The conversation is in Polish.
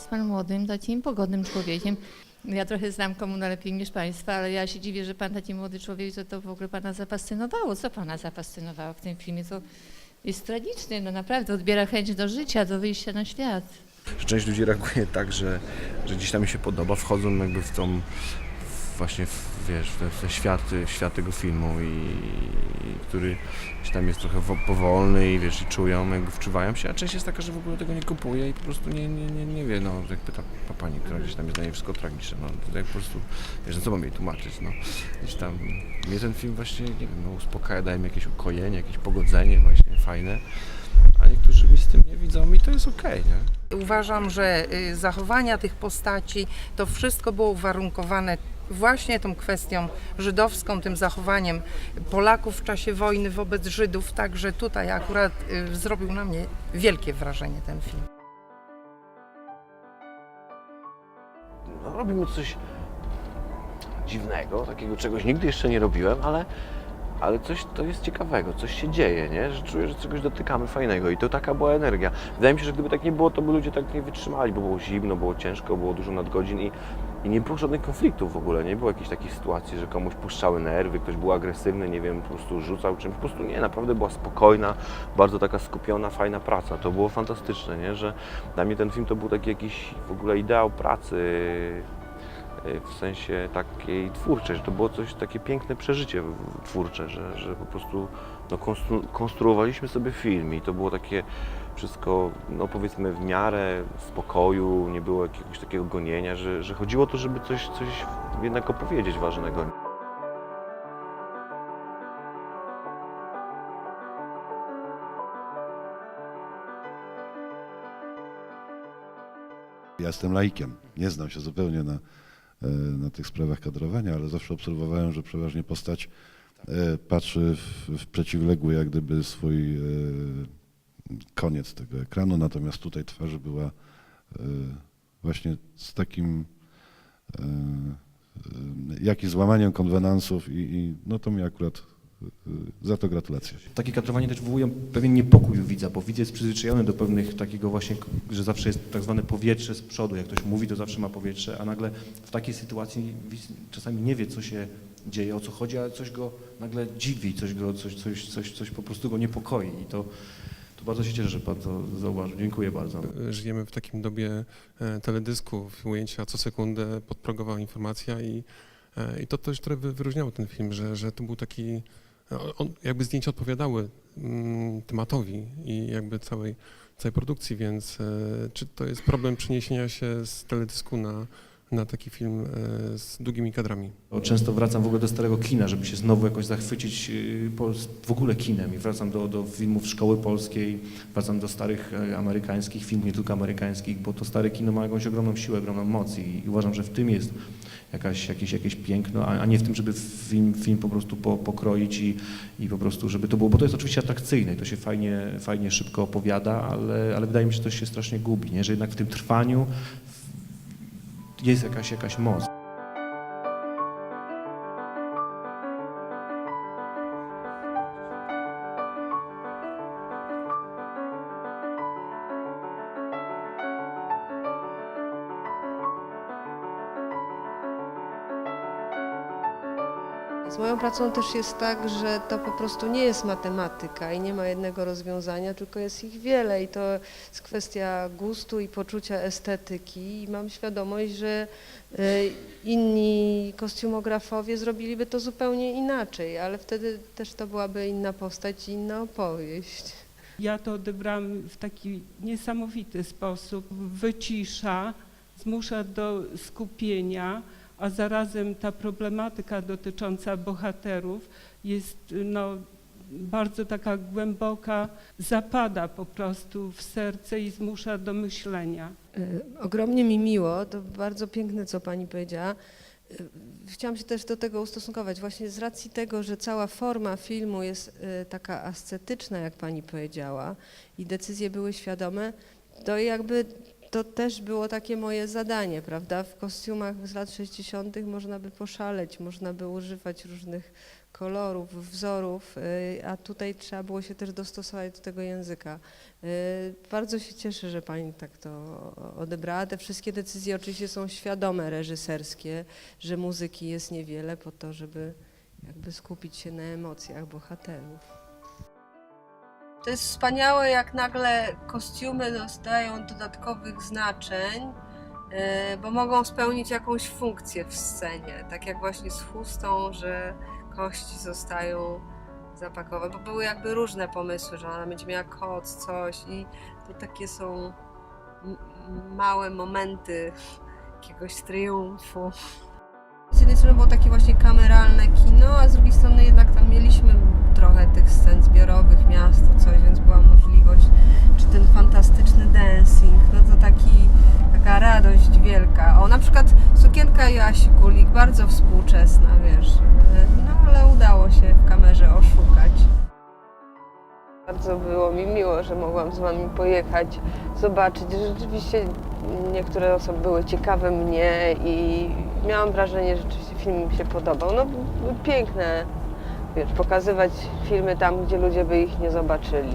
Jest pan młodym, takim pogodnym człowiekiem. Ja trochę znam komunę lepiej niż państwa, ale ja się dziwię, że pan taki młody człowiek, to, to w ogóle pana zafascynowało. Co pana zafascynowało w tym filmie? To jest tragiczny, no naprawdę, odbiera chęć do życia, do wyjścia na świat. że część ludzi reaguje tak, że, że gdzieś tam mi się podoba, wchodzą jakby w tą właśnie w, wiesz, w w w świat tego filmu i, i który gdzieś tam jest trochę wo- powolny i wiesz, i czują, jakby wczuwają się, a część jest taka, że w ogóle tego nie kupuje i po prostu nie, nie, nie, nie wie, no jakby ta, ta pani, która gdzieś tam jest dla niej wszystko tragiczne, no to jak po prostu, wiesz, no co mam jej tłumaczyć, no gdzieś tam, mnie ten film właśnie, nie wiem, no uspokaja, daje mi jakieś ukojenie, jakieś pogodzenie właśnie fajne, a niektórzy mi z tym nie widzą i to jest okej, nie? Uważam, że y, zachowania tych postaci, to wszystko było uwarunkowane właśnie tą kwestią żydowską, tym zachowaniem Polaków w czasie wojny wobec Żydów, także tutaj akurat y, zrobił na mnie wielkie wrażenie ten film. no, robimy coś dziwnego, takiego czegoś nigdy jeszcze nie robiłem, ale, ale coś to jest ciekawego, coś się dzieje, nie? że czuję, że czegoś dotykamy fajnego i to taka była energia. Wydaje mi się, że gdyby tak nie było, to by ludzie tak nie wytrzymali, bo było zimno, było ciężko, było dużo nadgodzin i, i nie było żadnych konfliktów w ogóle, nie było jakichś takich sytuacji, że komuś puszczały nerwy, ktoś był agresywny, nie wiem, po prostu rzucał czymś, po prostu nie, naprawdę była spokojna, bardzo taka skupiona, fajna praca, to było fantastyczne, nie? że dla mnie ten film to był taki jakiś w ogóle ideał pracy, w sensie takiej twórczej, że to było coś, takie piękne przeżycie twórcze, że, że po prostu no, konstru, konstruowaliśmy sobie film i to było takie wszystko, no powiedzmy w miarę spokoju, nie było jakiegoś takiego gonienia, że, że chodziło o to, żeby coś, coś jednak opowiedzieć ważnego. Ja jestem laikiem, nie znam się zupełnie na, na tych sprawach kadrowania, ale zawsze obserwowałem, że przeważnie postać e, patrzy w, w przeciwległy jak gdyby swój e, koniec tego ekranu, natomiast tutaj twarz była e, właśnie z takim e, e, jak i złamaniem konwenansów i, i no to mi akurat e, za to gratulacje. Takie kadrowanie też wywołują pewien niepokój u widza, bo widz jest przyzwyczajony do pewnych takiego właśnie, że zawsze jest tak zwane powietrze z przodu. Jak ktoś mówi, to zawsze ma powietrze, a nagle w takiej sytuacji widz czasami nie wie, co się dzieje, o co chodzi, ale coś go nagle dziwi, coś, go, coś, coś, coś, coś po prostu go niepokoi. I to, to bardzo się cieszę, że Pan to zauważył. Dziękuję bardzo. Żyjemy w takim dobie e, teledysków, ujęcia co sekundę, podprogowa informacja i, e, i to też trochę wy- wyróżniało ten film, że, że to był taki, on, jakby zdjęcia odpowiadały mm, tematowi i jakby całej, całej produkcji, więc e, czy to jest problem przeniesienia się z teledysku na, na taki film e, z długimi kadrami? Często wracam w ogóle do starego kina, żeby się znowu jakoś zachwycić po- w ogóle kinem i wracam do, do filmów szkoły polskiej, wracam do starych e, amerykańskich filmów, nie tylko amerykańskich, bo to stare kino ma jakąś ogromną siłę, ogromną moc i, uważam, że w tym jest jakaś, jakieś, jakieś piękno, a, a nie w tym, żeby film, film po prostu po, pokroić i, i po prostu, żeby to było, bo to jest oczywiście atrakcyjne i to się fajnie, fajnie szybko opowiada, ale, ale wydaje mi się, że to się strasznie gubi, nie? że jednak w tym trwaniu jest jakaś, jakaś moc. Z moją pracą też jest tak, że to po prostu nie jest matematyka i nie ma jednego rozwiązania, tylko jest ich wiele i to jest kwestia gustu i poczucia estetyki i mam świadomość, że y, inni kostiumografowie zrobiliby to zupełnie inaczej, ale wtedy też to byłaby inna postać i inna opowieść. Ja to odebrałam w taki niesamowity sposób. Wycisza, zmusza do skupienia, a zarazem ta problematyka dotycząca bohaterów jest no, bardzo taka głęboka, zapada po prostu w serce i zmusza do myślenia. Y, Ogromnie mi miło, to bardzo piękne, co pani powiedziała. Y, Chciałam się też do tego ustosunkować, właśnie z racji tego, że cała forma filmu jest y, taka ascetyczna, jak pani powiedziała, i decyzje były świadome, to jakby to też było takie moje zadanie, prawda? W kostiumach z lat 60. można by poszaleć, można by używać różnych kolorów, wzorów, y, a tutaj trzeba było się też dostosować do tego języka. Y, Bardzo się cieszę, że Pani tak to odebrała. Te wszystkie decyzje oczywiście są świadome reżyserskie, że muzyki jest niewiele po to, żeby jakby skupić się na emocjach bohaterów. To jest wspaniałe, jak nagle kostiumy dostają dodatkowych znaczeń, e, bo mogą spełnić jakąś funkcję w scenie. Tak jak właśnie z chustą, że kości zostają zapakowane, bo były jakby różne pomysły, że ona będzie miała koc, coś i to takie są małe momenty jakiegoś triumfu. Z jednej strony było takie właśnie kameralne kino, a z drugiej strony jednak tam mieliśmy trochę tych scen zbiorowych, miasto, coś, więc była możliwość, czy ten fantastyczny dancing, no to taki, taka radość wielka. O, na przykład sukienka Joasi Kulik, bardzo współczesna, wiesz, no ale udało się w kamerze oszukać. Bardzo było mi miło, że mogłam z Wami pojechać, zobaczyć, rzeczywiście niektóre osoby były ciekawe mnie i miałam wrażenie, że rzeczywiście film mi się podobał. No piękne, wiesz, pokazywać filmy tam, gdzie ludzie by ich nie zobaczyli.